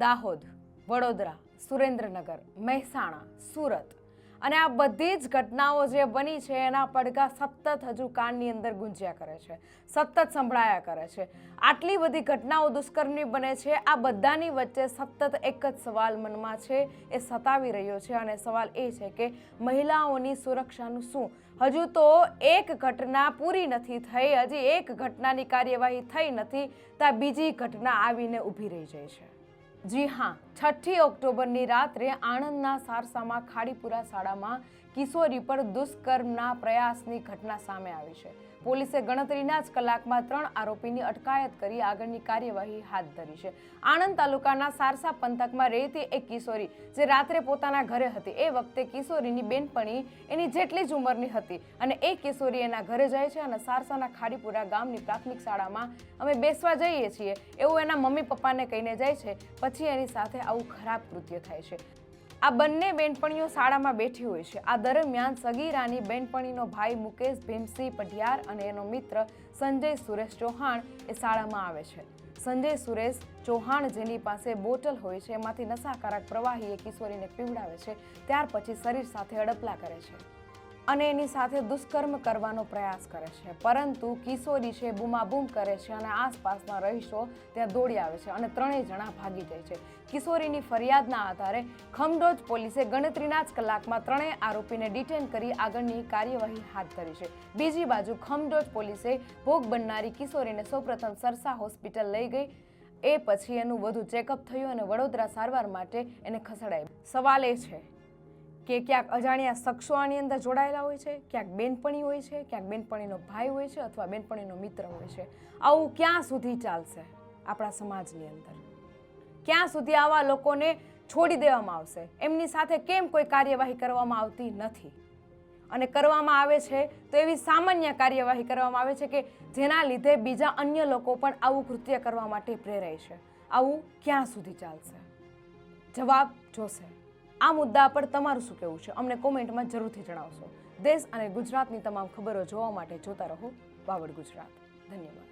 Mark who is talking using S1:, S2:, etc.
S1: દાહોદ, વડોદરા, સુરેન્દ્રનગર, મહેસાણા, સુરત. અને આ બધી જ ઘટનાઓ જે બની છે, એના પડઘા સતત હજુ કાનની અંદર ગુંજ્યા કરે છે, સતત સંભળાયા કરે છે. આટલી બધી ઘટનાઓ દુષ્કર્મની બને છે, આ બધાની વચ્ચે સતત એક જ સવાલ મનમાં છે, એ સતાવી રહ્યો છે. અને સવાલ એ છે કે મહિલાઓની સુરક્ષાનું શું? હજુ તો એક ઘટના પૂરી નથી થઈ, હજી એક ઘટનાની કાર્યવાહી થઈ નથી ત્યાં બીજી ઘટના આવીને ઊભી રહી જાય છે. જી હા, છઠ્ઠી ઓક્ટોબરની રાત્રે આણંદના સારસામાં ખાડીપુરા શાળામાં કિશોરી પર દુષ્કર્મના પ્રયાસની ઘટના સામે આવી છે. પોલીસે ગણતરીના જ કલાકમાં ત્રણ આરોપીની અટકાયત કરી આગળની કાર્યવાહી હાથ ધરી છે. આણંદ તાલુકાના સારસા પંથકમાં રહેતી એક કિશોરી, જે રાત્રે પોતાના ઘરે હતી. એ વખતે કિશોરીની બેનપણી એની જેટલી જ ઉંમરની હતી અને એ કિશોરી એના ઘરે જાય છે અને સારસાના ખાડીપુરા ગામની પ્રાથમિક શાળામાં અમે બેસવા જઈએ છીએ. એવું એના મમ્મી પપ્પાને કહીને જાય છે. પછી એની સાથે આવું ખરાબ કૃત્ય થાય છે. આ બંને બેનપણીઓ શાળામાં બેઠી હોય છે. આ દરમિયાન સગીરાની બેનપણીનો ભાઈ મુકેશ ભીમસિંહ પઢિયાર અને એનો મિત્ર સંજય સુરેશ ચૌહાણ એ શાળામાં આવે છે. સંજય સુરેશ ચૌહાણ જેની પાસે બોટલ હોય છે, એમાંથી નશાકારક પ્રવાહી એ કિશોરીને પીવડાવે છે, ત્યાર પછી શરીર સાથે અડપલા કરે છે. અને એની સાથે દુષ્કર્મ કરવાનો પ્રયાસ કરે છે. પરંતુ કિશોરી છે, બૂમાબૂમ કરે છે અને આસપાસના રહીશો ત્યાં દોડી આવે છે અને ત્રણેય જણા ભાગી જાય છે. કિશોરીની ફરિયાદના આધારે ખમડોજ પોલીસે ગણતરીના જ કલાકમાં ત્રણેય આરોપીને ડિટેન કરી આગળની કાર્યવાહી હાથ ધરી છે. બીજી બાજુ ખમડોજ પોલીસે ભોગ બનનારી કિશોરીને સૌપ્રથમ સરસા હોસ્પિટલ લઈ ગઈ. એ પછી એનું વધુ ચેકઅપ થયું અને વડોદરા સારવાર માટે એને ખસેડાય. સવાલ એ છે કે ક્યાંક અજાણ્યા શખ્સો આની અંદર જોડાયેલા હોય છે, ક્યાંક બેનપણી હોય છે, ક્યાંક બેનપણીનો ભાઈ હોય છે અથવા બેનપણીનો મિત્ર હોય છે. આવું ક્યાં સુધી ચાલશે આપણા સમાજની અંદર? ક્યાં સુધી આવા લોકોને છોડી દેવામાં આવશે? એમની સાથે કેમ કોઈ કાર્યવાહી કરવામાં આવતી નથી? અને કરવામાં આવે છે તો એવી સામાન્ય કાર્યવાહી કરવામાં આવે છે કે જેના લીધે બીજા અન્ય લોકો પણ આવું કૃત્ય કરવા માટે પ્રેરાય છે. આવું ક્યાં સુધી ચાલશે? જવાબ જોશે. આ મુદ્દા પર તમારું શું કહેવું છે? અમને કોમેન્ટમાં જરૂરથી જણાવશો. દેશ અને ગુજરાતની તમામ ખબરો જોવા માટે જોતા રહો. વાવડ ગુજરાત. ધન્યવાદ.